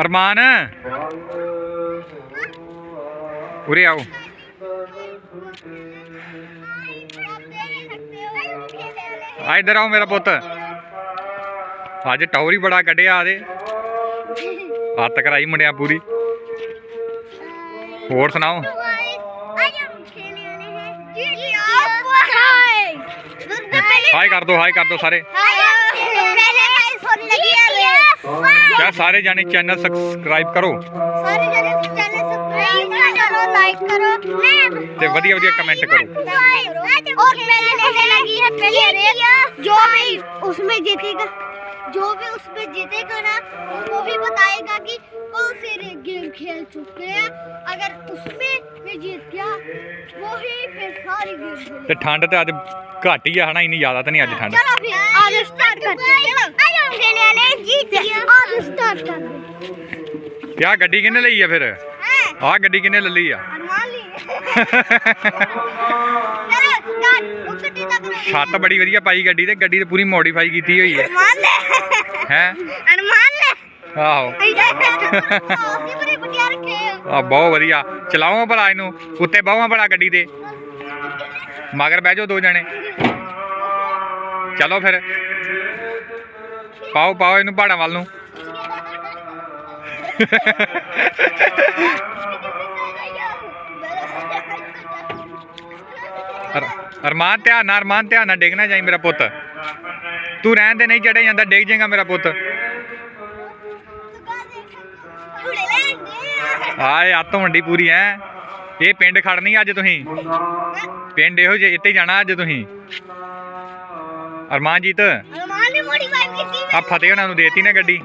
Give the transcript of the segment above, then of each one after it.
ਅਰਮਾਨ। ਉਰੇ ਆਓ। ਆ ਇੱਧਰ ਆਓ ਮੇਰਾ ਪੁੱਤ। ਅੱਜ ਟੌਰੀ ਬੜਾ ਕੱਢਿਆ ਆਦੇ ਹੱਤ ਕਰਾਈ ਮੁੰਡਿਆ ਪੂਰੀ। ਹੋਰ ਸੁਣਾਓ? ਹਾਈ ਕਰ ਦੋ ਹਾਈ ਕਰ ਦੋ ਸਾਰੇ। ਕਿਆ ਸਾਰੇ ਜਾਣੇ ਚੈਨਲ ਸਬਸਕ੍ਰਾਈਬ ਕਰੋ ਸਾਰੇ ਜਣੇ ਚੈਨਲ ਸਬਸਕ੍ਰਾਈਬ ਕਰੋ ਲਾਈਕ ਕਰੋ ਤੇ ਵਧੀਆ ਵਧੀਆ ਕਮੈਂਟ ਕਰੋ और पहले होने लगी है पहले रेस जो भी उसमें जीतेगा जो भी उसमें जीतेगा ना वो भी बताएगा कि कौन से रे- गेम खेल चुके हैं अगर उसमें भी जीत गया वो ही फिर सारी गेम खेल ਤੇ ਠੰਡ ਤੇ ਅੱਜ ਘੱਟ ਹੀ ਆ ਹਨਾ ਇੰਨੀ ਜ਼ਿਆਦਾ ਤਾਂ ਨਹੀਂ ਅੱਜ ਠੰਡ चलो फिर आज स्टार्ट करते हैं चलो आज खेलने वाले जीत गया आज स्टार्ट कर दो ਕਿਆ ਗੱਡੀ ਕਿਹਨੇ ਲਈ ਆ ਫਿਰ हैं ਆਹ ਗੱਡੀ ਕਿਹਨੇ ਲੈ ਲਈ ਆ अरमान ली ਛੱਤ ਬੜੀ ਵਧੀਆ ਪਾਈ ਗੱਡੀ ਤੇ ਗੱਡੀ ਤੇ ਪੂਰੀ ਮੋਡੀਫਾਈ ਕੀਤੀ ਹੋਈ ਹੈ। ਅਰਮਾਨ ਹੈ? ਅਰਮਾਨ ਲੈ। ਆਹੋ। ਆ। ਬਹੁਤ ਵਧੀਆ। ਚਲਾਵਾਂ ਭਲਾ ਇਹਨੂੰ। ਉੱਤੇ ਬਾਹਾਂ ਭਲਾ ਗੱਡੀ ਤੇ। ਮਗਰ ਬਹਿ ਜਾਓ ਦੋ ਜਣੇ। ਚਲੋ ਫਿਰ। ਪਾਓ ਪਾਓ ਇਹਨੂੰ ਪਹਾੜਾਂ ਵੱਲ ਨੂੰ। ਅਰਮਾਨ ਧਿਆਨ ਨਾਲ ਅਰਮਾਨ ਧਿਆਨ ਨਾਲ ਡਿੱਗ ਨਾ ਜਾਈ ਮੇਰਾ ਪੁੱਤ। ਤੂੰ ਰਹਿਣ ਦੇ ਨਹੀਂ ਚੜਿਆ ਜਾਂਦਾ ਡਿੱਗ ਜਾਏਗਾ ਮੇਰਾ ਪੁੱਤ। ਆਏ ਅੱਤ ਮੰਡੀ ਪੂਰੀ ਐ ਇਹ ਪਿੰਡ ਖੜਨੀ ਅੱਜ ਤੁਸੀਂ। ਪਿੰਡ ਇਹੋ ਜਿਹੇ ਇੱਥੇ ਜਾਣਾ ਅੱਜ ਤੁਸੀਂ। ਅਰਮਾਨਜੀਤ ਆ ਅਰਮਾਨ ਨੇ ਮੋਡੀਫਾਈ ਕੀਤੀ ਫਤਿਹ ਉਹਨਾਂ ਨੂੰ ਦੇਤੀ ਨਾ ਗੱਡੀ।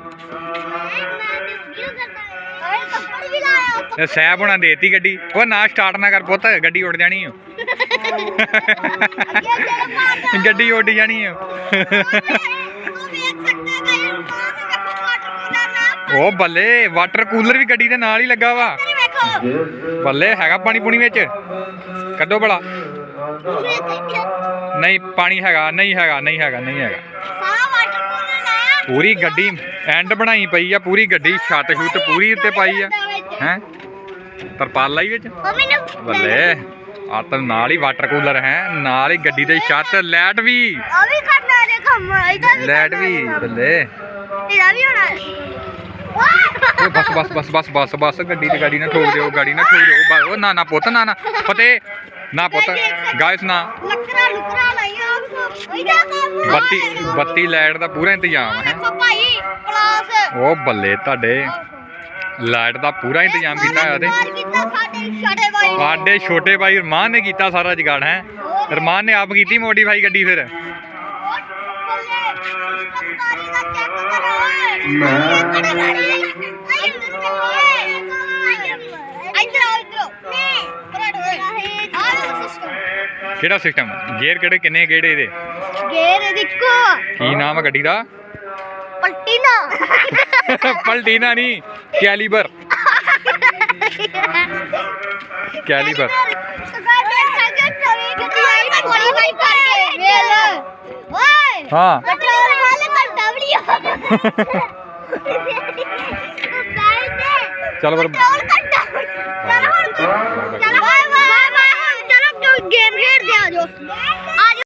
ਸਹਿਬ ਉਹਨਾਂ ਦੇਤੀ ਗੱਡੀ। ਉਹ ਨਾ ਸਟਾਰਟ ਨਾ ਕਰ ਪੁੱਤ ਗੱਡੀ ਉੱਡ ਜਾਣੀ ਓ। ਗੱਡੀ ਉੱਡ ਜਾਣੀ ਓ ਉਹ ਬੱਲੇ ਵਾਟਰ ਕੂਲਰ ਵੀ ਗੱਡੀ ਦੇ ਨਾਲ ਹੀ ਲੱਗਾ ਵਾ। ਬੱਲੇ ਹੈਗਾ ਪਾਣੀ ਪੂਣੀ ਵਿੱਚ? ਕੱਢੋ ਭਲਾ। ਨਹੀਂ ਪਾਣੀ ਹੈਗਾ ਨਹੀਂ ਹੈਗਾ ਨਹੀਂ ਹੈਗਾ ਨਹੀਂ ਹੈਗਾ। ਪੂਰੀ ਗੱਡੀ ਐਂਡ ਬਣਾਈ ਪਈ ਆ ਪੂਰੀ ਗੱਡੀ ਛੱਤ ਛੁੱਤ ਪੂਰੀ ਉੱਤੇ ਪਾਈ ਆ। ਹੈ? ਤਰਪਾਲ ਲਾਈ ਵਿੱਚ? ਬੱਲੇ। ਆ ਤਾਂ ਨਾਲ ਹੀ ਵਾਟਰ ਕੂਲਰ ਹੈ ਨਾਲ ਹੀ ਗੱਡੀ ਦੇ ਛੱਤ ਲਾਈਟ ਵੀ। ਆ ਵੀ ਕਰਨਾ ਨੇ ਕੰਮ ਇਹਦਾ ਵੀ ਲਾਈਟ ਵੀ ਬੱਲੇ। ਇਹਦਾ ਵੀ ਹੋਣਾ। ਉਹ ਬਸ ਬਸ ਬਸ ਬਸ ਬਸ ਬਸ ਗੱਡੀ ਤੇ ਗਾੜੀ ਨਾ ਠੋਕ ਦਿਓ ਗਾੜੀ ਨਾ ਠੋਕ ਦਿਓ। ਉਹ ਨਾ ਨਾ ਪੁੱਤ ਨਾ ਨਾ। ਫਤਿਹ ਨਾ ਪੁੱਤ ਗਾਇਸ ਨਾ ਲੱਕੜਾਂ ਲੁਕੜਾਂ ਲਾਈਆਂ। ਇਹਦਾ ਕੰਮ ਬੱਤੀ ਬੱਤੀ ਲਾਈਟ ਦਾ ਪੂਰਾ ਇੰਤਜ਼ਾਮ ਹੈ। ਭਾਈ ਪਲਾਸ ਉਹ ਬੱਲੇ ਤੁਹਾਡੇ। ਲਾਈਟ ਦਾ ਪੂਰਾ ਇੰਤਜ਼ਾਮ ਕੀਤਾ ਹੋਇਆ ਤੇ ਸਾਡੇ ਛੋਟੇ ਭਾਈ ਰਮਾਨ ਨੇ ਕੀਤਾ ਸਾਰਾ ਜਗਾੜ ਹੈ। ਰਮਾਨ ਨੇ ਆਪ ਕੀਤੀ ਮੋਡੀਫਾਈ ਗੱਡੀ ਫਿਰ? ਕਿਹੜਾ ਸਿਸਟਮ ਗੇਅਰ ਕਿਹੜੇ ਕਿੰਨੇ ਗੇੜੇ ਇਹਦੇ? ਗੇਰ ਦੇਖੋ ਕੀ ਨਾਮ ਹੈ ਗੱਡੀ ਦਾ? ਪਲਟੀ ਨਾ ਪਲਟੀਨਾ ਨਹੀਂ ਕੈਲੀਬਰ ਕੈਲੀਬਰ ਓਏ ਹਾਂ ਪੈਟਰੋਲ ਵਾਲੇ ਘੰਟਾ ਵੀ ਚੱਲ